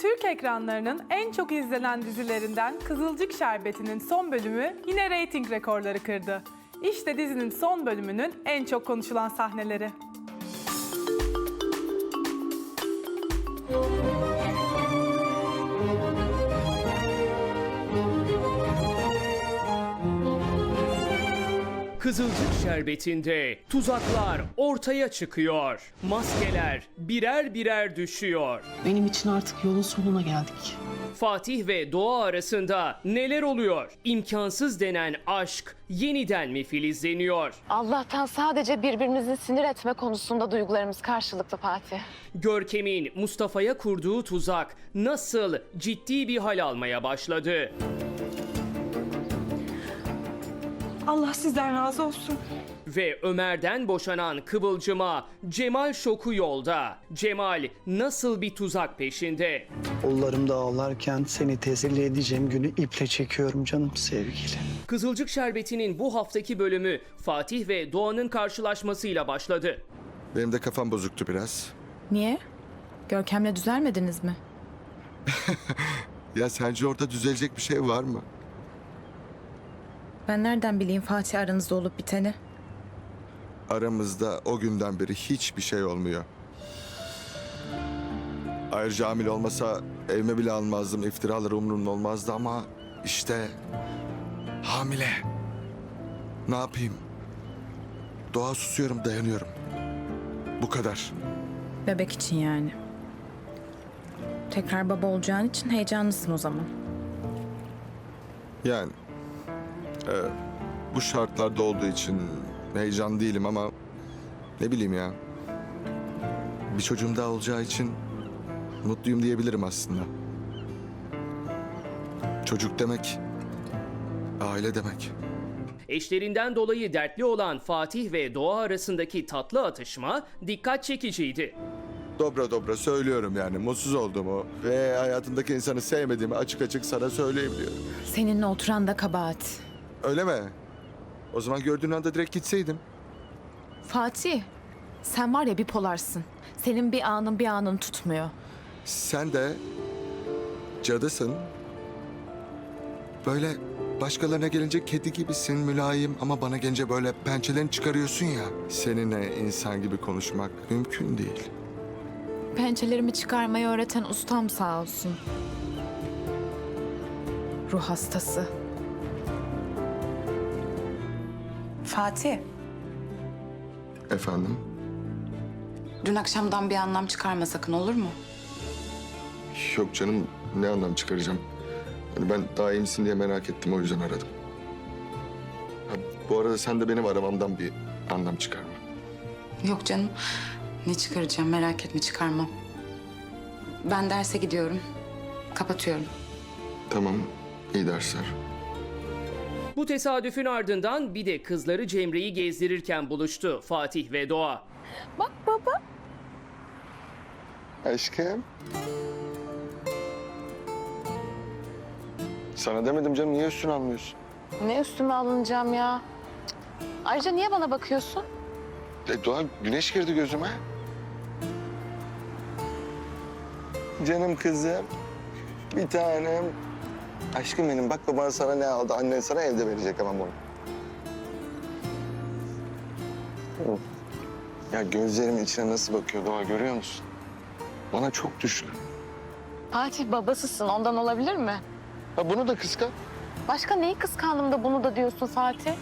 Türk ekranlarının en çok izlenen dizilerinden Kızılcık Şerbeti'nin son bölümü yine reyting rekorları kırdı. İşte dizinin son bölümünün en çok konuşulan sahneleri. Kızılcık şerbetinde tuzaklar ortaya çıkıyor. Maskeler birer birer düşüyor. Benim için artık yolun sonuna geldik. Fatih ve Doğa arasında neler oluyor? İmkansız denen aşk yeniden mi filizleniyor? Allah'tan sadece birbirimizi sinir etme konusunda duygularımız karşılıklı Fatih. Görkem'in Mustafa'ya kurduğu tuzak nasıl ciddi bir hal almaya başladı? Allah sizden razı olsun. Ve Ömer'den boşanan Kıvılcım'a Cemal şoku yolda. Cemal nasıl bir tuzak peşinde? Kollarımda ağlarken seni teselli edeceğim günü iple çekiyorum canım sevgili. Kızılcık Şerbeti'nin bu haftaki bölümü Fatih ve Doğan'ın karşılaşmasıyla başladı. Benim de kafam bozuktu biraz. Niye? Görkem'le düzelmediniz mi? Ya sence orada düzelecek bir şey var mı? Ben nereden bileyim Fatih aranızda olup biteni? Aramızda o günden beri hiçbir şey olmuyor. Ayrıca hamile olmasa evime bile almazdım. iftiralar umurumda olmazdı ama işte hamile. Ne yapayım? Doğa susuyorum, dayanıyorum. Bu kadar. Bebek için yani. Tekrar baba olacağın için heyecanlısın o zaman. Yani e, bu şartlarda olduğu için heyecan değilim ama ne bileyim ya. Bir çocuğum daha olacağı için mutluyum diyebilirim aslında. Çocuk demek aile demek. Eşlerinden dolayı dertli olan Fatih ve Doğa arasındaki tatlı atışma dikkat çekiciydi. Dobra dobra söylüyorum yani mutsuz olduğumu ve hayatımdaki insanı sevmediğimi açık açık sana söyleyebiliyorum. Seninle oturan da kabahat. Öyle mi? O zaman gördüğün anda direkt gitseydim. Fatih, sen var ya bipolarsın. Senin bir anın bir anın tutmuyor. Sen de cadısın. Böyle başkalarına gelince kedi gibisin, mülayim ama bana gelince böyle pençelerini çıkarıyorsun ya. Seninle insan gibi konuşmak mümkün değil. Pençelerimi çıkarmayı öğreten ustam sağ olsun. Ruh hastası. Fatih, Efendim? dün akşamdan bir anlam çıkarma sakın olur mu? Yok canım ne anlam çıkaracağım. Hani ben daha iyi misin diye merak ettim o yüzden aradım. Ha, bu arada sen de benim aramamdan bir anlam çıkarma. Yok canım. Ne çıkaracağım merak etme çıkarmam. Ben derse gidiyorum. Kapatıyorum. Tamam iyi dersler. Bu tesadüfün ardından bir de kızları Cemre'yi gezdirirken buluştu Fatih ve Doğa. Aşkım. Sana demedim canım niye üstüne almıyorsun? Ne üstüme alınacağım ya? Ayrıca niye bana bakıyorsun? E, Doğa güneş girdi gözüme. Canım kızım. Bir tanem. Aşkım benim bak baban sana ne aldı. Annen sana evde verecek ama bunu. Hı. Ya gözlerimin içine nasıl bakıyor Doğa görüyor musun? Bana çok düşkün. Fatih babasısın ondan olabilir mi? Ha bunu da kıskan. Başka neyi kıskandım da bunu da diyorsun Fatih?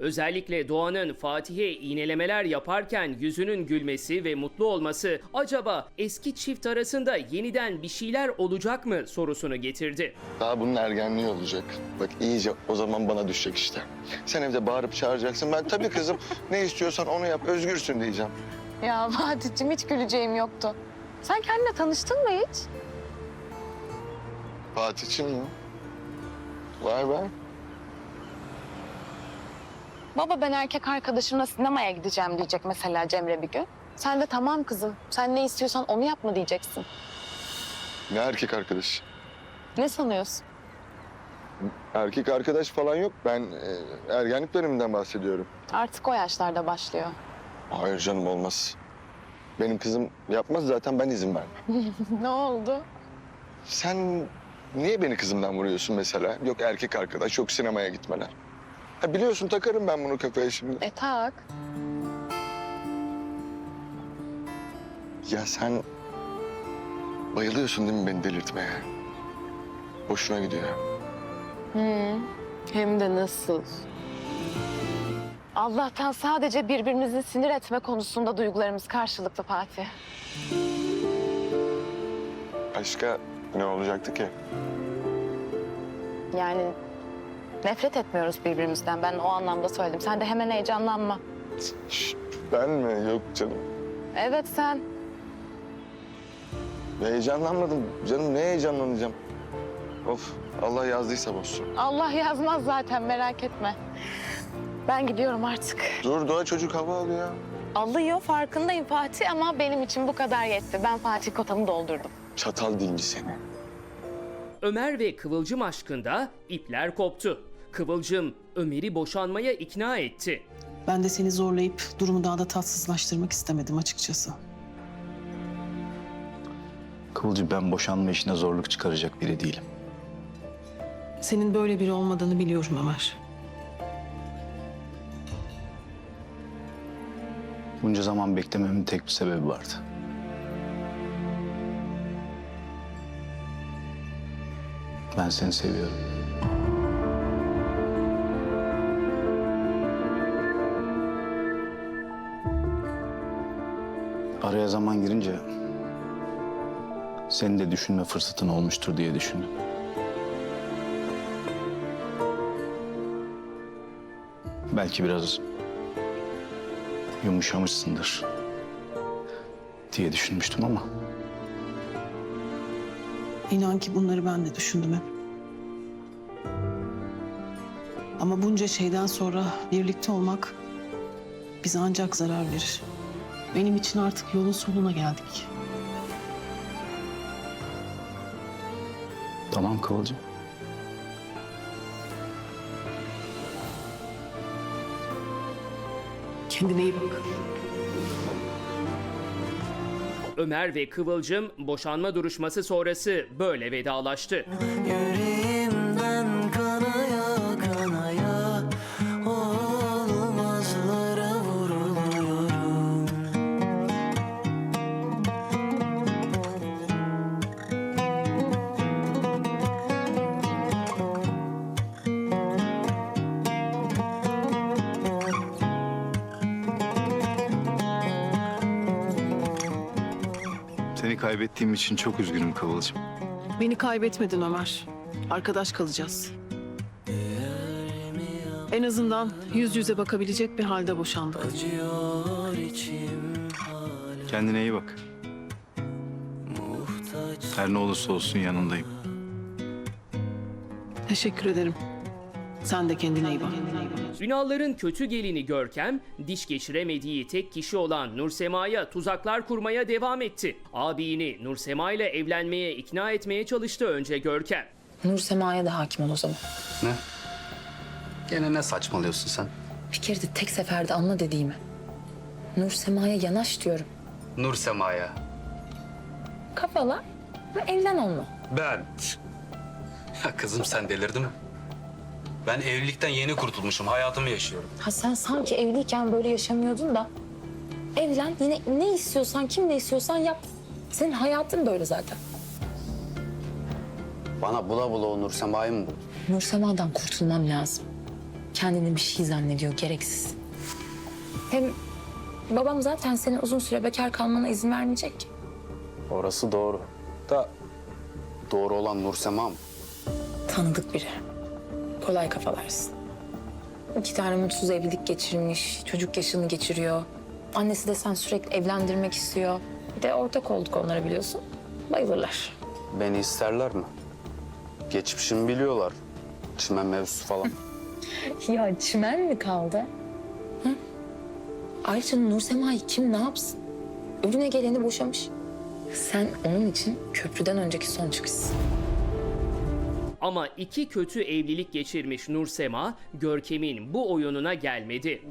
Özellikle Doğan'ın Fatih'e iğnelemeler yaparken yüzünün gülmesi ve mutlu olması acaba eski çift arasında yeniden bir şeyler olacak mı sorusunu getirdi. Daha bunun ergenliği olacak. Bak iyice o zaman bana düşecek işte. Sen evde bağırıp çağıracaksın. Ben tabii kızım ne istiyorsan onu yap. Özgürsün diyeceğim. Ya Fatih'cim hiç güleceğim yoktu. Sen kendine tanıştın mı hiç? Fatih'cim mi? Var var. Baba ben erkek arkadaşımla sinemaya gideceğim diyecek mesela Cemre bir gün. Sen de tamam kızım sen ne istiyorsan onu yap mı diyeceksin. Ne erkek arkadaş? Ne sanıyorsun? Erkek arkadaş falan yok. Ben e, ergenlik döneminden bahsediyorum. Artık o yaşlarda başlıyor. Hayır canım olmaz. Benim kızım yapmaz zaten ben izin vermem. ne oldu? Sen niye beni kızımdan vuruyorsun mesela? Yok erkek arkadaş, yok sinemaya gitmeler. Ha biliyorsun takarım ben bunu kafaya şimdi. E tak. Ya sen bayılıyorsun değil mi beni delirtmeye? Hoşuna gidiyor. Hı. Hem de nasıl? Allah'tan sadece birbirimizi sinir etme konusunda duygularımız karşılıklı Fatih. Başka ne olacaktı ki? Yani nefret etmiyoruz birbirimizden. Ben o anlamda söyledim. Sen de hemen heyecanlanma. Ben mi? Yok canım. Evet sen. Heyecanlanmadım. Canım ne heyecanlanacağım? Of Allah yazdıysa bozsun. Allah yazmaz zaten merak etme. Ben gidiyorum artık. Dur Doğa çocuk hava alıyor. Alıyor farkındayım Fatih ama benim için bu kadar yetti. Ben Fatih kotamı doldurdum. Çatal dilci seni. Ömer ve Kıvılcım aşkında ipler koptu. Kıvılcım Ömer'i boşanmaya ikna etti. Ben de seni zorlayıp durumu daha da tatsızlaştırmak istemedim açıkçası. Kıvılcım ben boşanma işine zorluk çıkaracak biri değilim. Senin böyle biri olmadığını biliyorum Ömer. Bunca zaman beklememin tek bir sebebi vardı. Ben seni seviyorum. Araya zaman girince seni de düşünme fırsatın olmuştur diye düşündüm. Belki biraz yumuşamışsındır diye düşünmüştüm ama İnan ki bunları ben de düşündüm hep. Ama bunca şeyden sonra birlikte olmak bize ancak zarar verir. Benim için artık yolun sonuna geldik. tamam Kıvılcım. Kendine iyi bak. Ömer ve Kıvılcım boşanma duruşması sonrası böyle vedalaştı. Kaybettiğim için çok üzgünüm Kıvılcım. Beni kaybetmedin Ömer. Arkadaş kalacağız. En azından yüz yüze bakabilecek bir halde boşandık. Kendine iyi bak. Her ne olursa olsun yanındayım. Teşekkür ederim. Sen de kendine iyi bak. Ünal'ların kötü gelini Görkem, diş geçiremediği tek kişi olan Nursema'ya tuzaklar kurmaya devam etti. Abini Nursema ile evlenmeye ikna etmeye çalıştı önce Görkem. Nur Sema'ya da hakim ol o zaman. Ne? Gene ne saçmalıyorsun sen? Bir kere de tek seferde anla dediğimi. Nur Sema'ya yanaş diyorum. Nur Sema'ya. Kafala ve evlen onunla. Ben. Ya kızım sen delirdin mi? Ben evlilikten yeni kurtulmuşum. Hayatımı yaşıyorum. Ha sen sanki evliyken böyle yaşamıyordun da. Evlen yine ne istiyorsan kim ne istiyorsan yap. Senin hayatın böyle zaten. Bana bula bula o Nur Sema'yı mı bul? Nur Sema'dan kurtulmam lazım. Kendini bir şey zannediyor gereksiz. Hem babam zaten senin uzun süre bekar kalmana izin vermeyecek ki. Orası doğru. Da doğru olan Nur Sema mı? Tanıdık biri. Kolay kafalarsın. İki tane mutsuz evlilik geçirmiş, çocuk yaşını geçiriyor. Annesi de sen sürekli evlendirmek istiyor. Bir de ortak olduk onlara biliyorsun. Bayılırlar. Beni isterler mi? Geçmişimi biliyorlar. Çimen mevzusu falan. Ya çimen mi kaldı? Hı? Ayrıca Nur Sema'yı kim ne yapsın? Önüne geleni boşamış. Sen onun için köprüden önceki son çıkışsın. Ama iki kötü evlilik geçirmiş Nursema, Görkem'in bu oyununa gelmedi.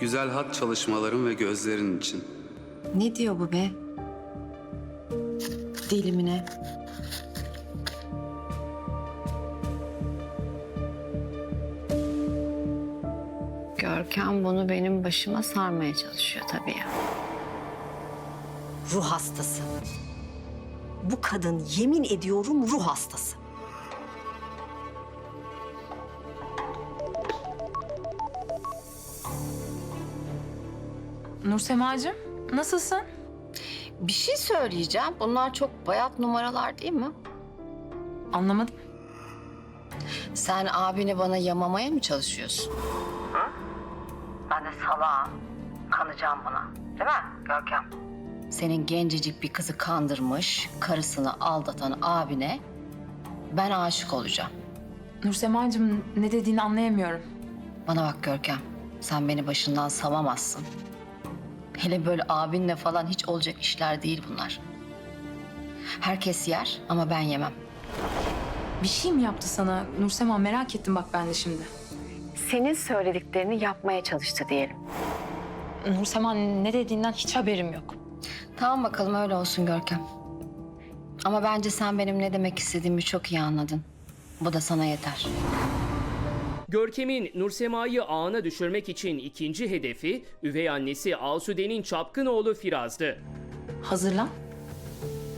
Güzel hat çalışmaların ve gözlerin için. Ne diyor bu be? Dilimine. Görkem bunu benim başıma sarmaya çalışıyor tabii ya. Ruh hastası. Bu kadın yemin ediyorum ruh hastası. Nursemacığım nasılsın? Bir şey söyleyeceğim. Bunlar çok bayat numaralar değil mi? Anlamadım. Sen abini bana yamamaya mı çalışıyorsun? Ben de salağım. Kanacağım buna. Değil mi Görkem? Senin gencecik bir kızı kandırmış, karısını aldatan abine ben aşık olacağım. Nursemacığım ne dediğini anlayamıyorum. Bana bak Görkem, sen beni başından savamazsın. Hele böyle abinle falan hiç olacak işler değil bunlar. Herkes yer ama ben yemem. Bir şey mi yaptı sana Nursema merak ettim bak ben de şimdi. Senin söylediklerini yapmaya çalıştı diyelim. Nursema ne dediğinden hiç haberim yok. Tamam bakalım öyle olsun Görkem. Ama bence sen benim ne demek istediğimi çok iyi anladın. Bu da sana yeter. Görkem'in Nursema'yı ağına düşürmek için ikinci hedefi üvey annesi Asude'nin çapkın oğlu Firaz'dı. Hazırlan.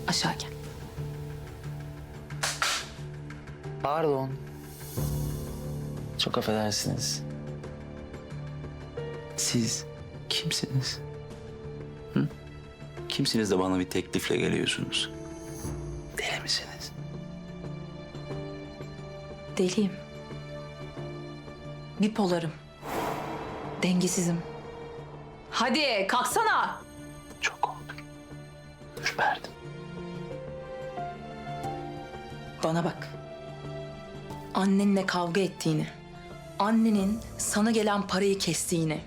Aşağı gel. Pardon. Çok affedersiniz. Siz kimsiniz? Kimsiniz de bana bir teklifle geliyorsunuz? Deli misiniz? Deliyim. Bipolarım. Dengesizim. Hadi kalksana. Çok korktum. Ürperdim. Bana bak. Annenle kavga ettiğini, annenin sana gelen parayı kestiğini,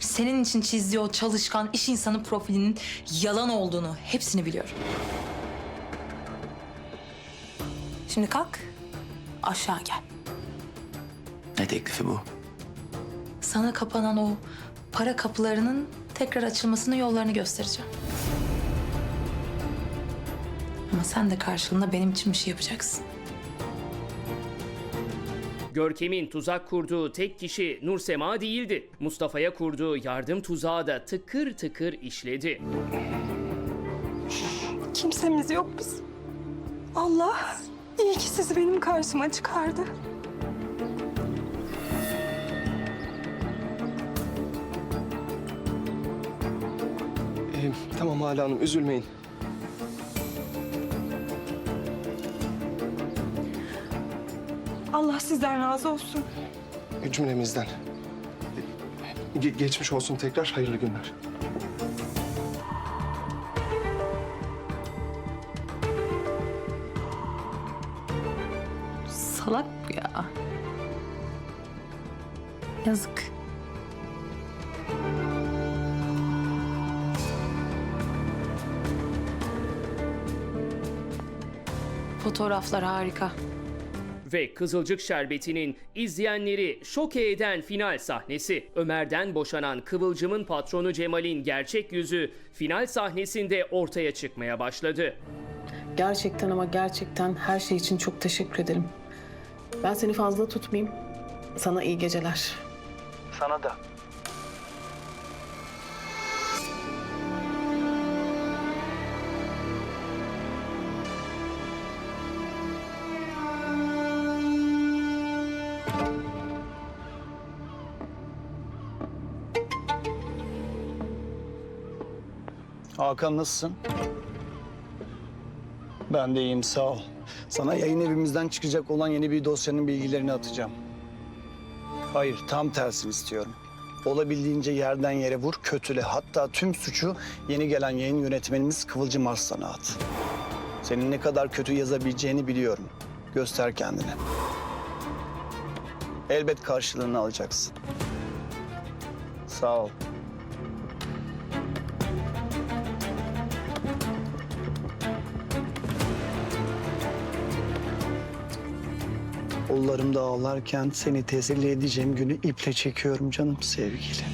senin için çizdiği o çalışkan iş insanı profilinin yalan olduğunu hepsini biliyorum. Şimdi kalk, aşağı gel. Ne teklifi bu? Sana kapanan o para kapılarının tekrar açılmasının yollarını göstereceğim. Ama sen de karşılığında benim için bir şey yapacaksın. Görkem'in tuzak kurduğu tek kişi Nursema değildi. Mustafa'ya kurduğu yardım tuzağı da tıkır tıkır işledi. Kimsemiz yok biz. Allah iyi ki sizi benim karşıma çıkardı. tamam Hala Hanım üzülmeyin. Allah sizden razı olsun. Cümlemizden. Ge- geçmiş olsun tekrar hayırlı günler. Salak bu ya. Yazık. Fotoğraflar harika. Ve Kızılcık Şerbeti'nin izleyenleri şoke eden final sahnesi. Ömer'den boşanan Kıvılcım'ın patronu Cemal'in gerçek yüzü final sahnesinde ortaya çıkmaya başladı. Gerçekten ama gerçekten her şey için çok teşekkür ederim. Ben seni fazla tutmayayım. Sana iyi geceler. Sana da. Hakan nasılsın? Ben de iyiyim sağ ol. Sana yayın evimizden çıkacak olan yeni bir dosyanın bilgilerini atacağım. Hayır tam tersini istiyorum. Olabildiğince yerden yere vur, kötüle. Hatta tüm suçu yeni gelen yayın yönetmenimiz Kıvılcım Arslan'a at. Senin ne kadar kötü yazabileceğini biliyorum. Göster kendini. Elbet karşılığını alacaksın. Sağ ol. Kollarımda ağlarken seni teselli edeceğim günü iple çekiyorum canım sevgili.